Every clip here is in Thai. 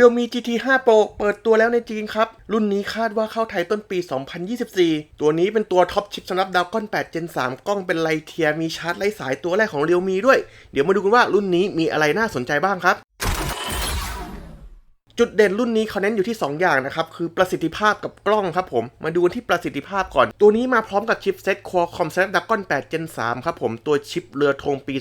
Realme GT 5 Pro เปิดตัวแล้วในจีนครับ รุ่นนี้คาดว่าเข้าไทยต้นปี 2024 ตัวนี้เป็นตัวท็อปชิปสำหรับ Dragon 8 Gen 3 กล้องเป็นไลเทียมีชาร์จไร้สายตัวแรกของ Realme ด้วย เดี๋ยวมาดูกันว่ารุ่นนี้มีอะไรน่าสนใจบ้างครับจุดเด่นรุ่นนี้เขาเน้นอยู่ที่ 2 อย่างนะครับ คือประสิทธิภาพกับกล้องครับผม มาดูกันที่ประสิทธิภาพก่อน ตัวนี้มาพร้อมกับชิปเซ็ต Qualcomm Snapdragon 8 Gen 3 ครับผม ตัวชิปเรือธงปี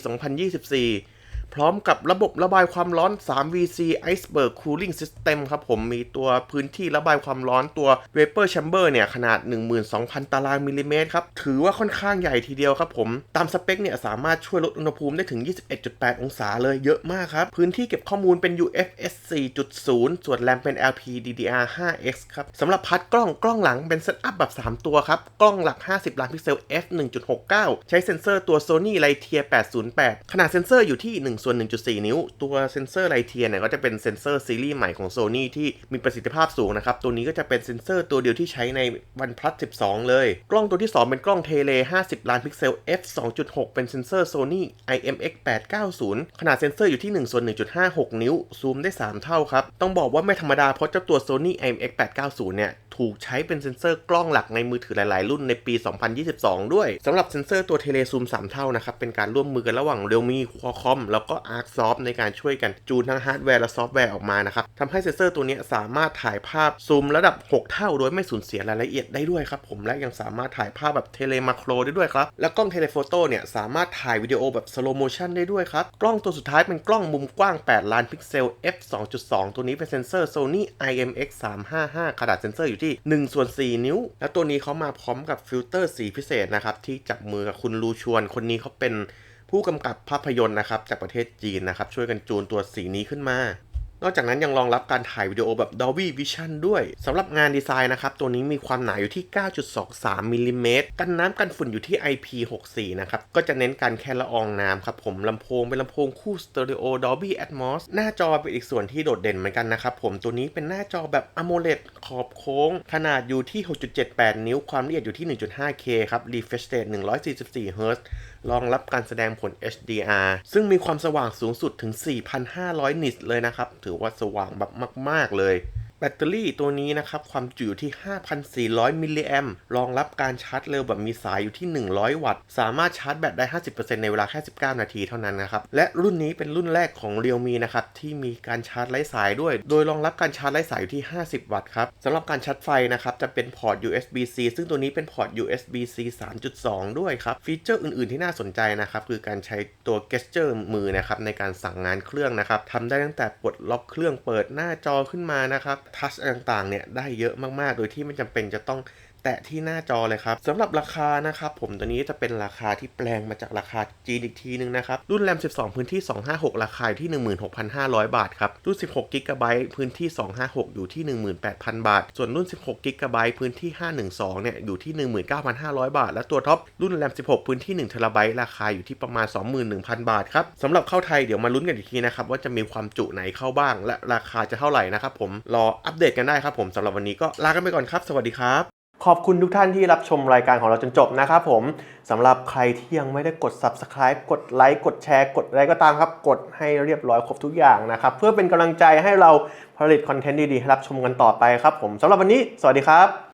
2024 พร้อมกับระบบระบายความร้อน 3VC Iceberg Cooling System ครับผม มีตัวพื้นที่ระบายความร้อนตัว Vapor Chamber เนี่ยขนาด 12,000 ตารางมิลลิเมตรครับ ถือว่าค่อนข้างใหญ่ทีเดียวครับผม ตามสเปคเนี่ยสามารถช่วยลดอุณหภูมิได้ถึง 21.8 องศาเลยเยอะมากครับ พื้นที่เก็บข้อมูลเป็น UFS 4.0 ส่วนแรมเป็น LPDDR 5X ครับสำหรับพัดกล้องกล้องหลังเป็นเซตอัพแบบ 3 ตัวครับ กล้องหลัก 50 ล้านพิกเซล f 1.69 ใช้เซ็นเซอร์ตัว Sony Lightyear 808 ขนาดเซ็นเซอร์อยู่ที่1ส่วน 1.4 นิ้ว ตัวเซนเซอร์ Lightyear เนี่ยก็จะเป็นเซนเซอร์ซีรีส์ใหม่ของ Sony ที่มีประสิทธิภาพสูงนะครับ ตัวนี้ก็จะเป็นเซนเซอร์ตัวเดียวที่ใช้ใน OnePlus 12 เลย กล้องตัวที่ 2 เป็นกล้องเทเล 50 ล้านพิกเซล f 2.6 เป็นเซนเซอร์ Sony IMX 890 ขนาดเซนเซอร์อยู่ที่1ส่วน1.56 นิ้ว ซูมได้ 3 เท่าครับ ต้องบอกว่าไม่ธรรมดาเพราะเจ้าตัว Sony IMX 890 เนี่ย ถูกใช้เป็นเซ็นเซอร์กล้องหลักในมือถือหลาย ๆ รุ่นในปี 2022 ด้วยสำหรับเซ็นเซอร์ตัวเทเลซูม 3 เท่านะครับ เป็นการร่วมมือกันระหว่าง Realme Qualcomm แล้วก็ Arcsoft ในการช่วยกันจูนทั้งฮาร์ดแวร์และซอฟต์แวร์ออกมานะครับทำให้เซ็นเซอร์ตัวนี้สามารถถ่ายภาพซูมระดับ 6 เท่า โดยไม่สูญเสียรายละเอียดได้ด้วยครับผมและยังสามารถถ่ายภาพแบบเทเลมาโครได้ด้วยครับและกล้องเทเลโฟโต้เนี่ยสามารถถ่ายวิดีโอแบบสโลโมชันได้ด้วยครับกล้องตัวสุดท้ายเป็นกล้องมุมกว้าง 8 ล้านพิกเซล f 2.2 ตัวนี้เป็นเซ็นเซอร์ Sony IMX 355ขนาดเซ็นเซอร์อยู่ที่1ส่วน4 นิ้ว และตัวนี้เขามาพร้อมกับฟิลเตอร์สีพิเศษนะครับ ที่จับมือกับคุณลูชวน คนนี้เขาเป็นผู้กำกับภาพยนตร์นะครับจากประเทศจีนนะครับ ช่วยกันจูนตัวสีนี้ขึ้นมา นอกจากนั้นยังรองรับการถ่ายวิดีโอแบบ Dolby Vision ด้วยสำหรับงานดีไซน์นะครับ ตัวนี้มีความหนาอยู่ที่ 9.23มิลลิเมตรกันน้ำกันฝุ่นอยู่ที่ IP64 นะครับ ก็จะเน้นการแค่ละอองน้ำครับผมลำโพงเป็นลำโพงคู่สเตอริโอ Dolby Atmos หน้าจอเป็นอีกส่วนที่โดดเด่นเหมือนกันนะครับผมตัวนี้เป็นหน้าจอแบบ AMOLED ขอบโค้ง ขนาดอยู่ที่ 6.78 นิ้ว ความละเอียดอยู่ที่ 1.5K ครับ refresh rate 144 Hz รองรับการแสดงผล HDR ซึ่งมีความสว่างสูงสุดถึง 4,500 นิตเลยนะครับถือว่าสว่างแบบมาก ๆเลย แบตเตอรี่ตัวนี้นะครับ ความจุอยู่ที่ 5,400 มิลลิแอมรองรับการชาร์จเร็วแบบมีสายอยู่ที่ 100 วัตต์ สามารถชาร์จแบตได้ 50%ในเวลาแค่ 19 นาทีเท่านั้นนะครับ และรุ่นนี้เป็นรุ่นแรกของ Realme นะครับ ที่มีการชาร์จไร้สายด้วย โดยรองรับการชาร์จไร้สายอยู่ที่ 50 วัตต์ครับสำหรับการชาร์จไฟนะครับ จะเป็นพอร์ต USB-C ซึ่งตัวนี้เป็นพอร์ต USB-C 3.2 ด้วยครับ ฟีเจอร์อื่น ๆที่น่าสนใจนะครับ คือการใช้ตัว gesture มือนะครับในการสั่งงานเครื่องนะครับทำได้ตั้งแต่ปลดล็อกเครื่องเปิดหน้าจอขึ้นมานะครับทัชต่างๆเนี่ยได้เยอะมากๆ โดยที่ไม่จำเป็นจะต้อง ตะที่หน้าจอเลยครับสำหรับราคานะครับผมตัวนี้จะเป็นราคาที่แปลงมาจากราคาจีนอีกทีนึงนะครับรุ่นแรม 12 พื้นที่ 256 ราคาอยู่ที่ 16,500 บาทครับรุ่น 16 g b พื้นที่ 256 อยู่ที่ 18,000 บาท ส่วนรุ่น 16 g b พื้นที่ 512 เนี่ยอยู่ที่ 19,500 บาท และตัวท็อปรุ่นแรม 16 พื้นที่1 t b ราคาอยู่ที่ประมาณ 21,000 บาทครับสำหรับเข้าไทยเดี๋ยวมาลุ้นกันอีกทีนะครับว่าจะมีความจุไหนเข้าบ้าง และราคาจะเท่าไหร่นะครับผมรออัปเดตกันได้ครับผมสำหรับวันนี้ก็ลากันไปก่อนครับ สวัสดีครับ ขอบคุณทุกท่านที่รับชมรายการของเราจนจบนะครับผมสำหรับใครที่ยังไม่ได้กด subscribe กดไลค์กดแชร์กดอะไรก็ตามครับ กดให้เรียบร้อยครบทุกอย่างนะครับ เพื่อเป็นกำลังใจให้เราผลิตคอนเทนต์ดีๆให้รับชมกันต่อไปครับผมสำหรับวันนี้ สวัสดีครับ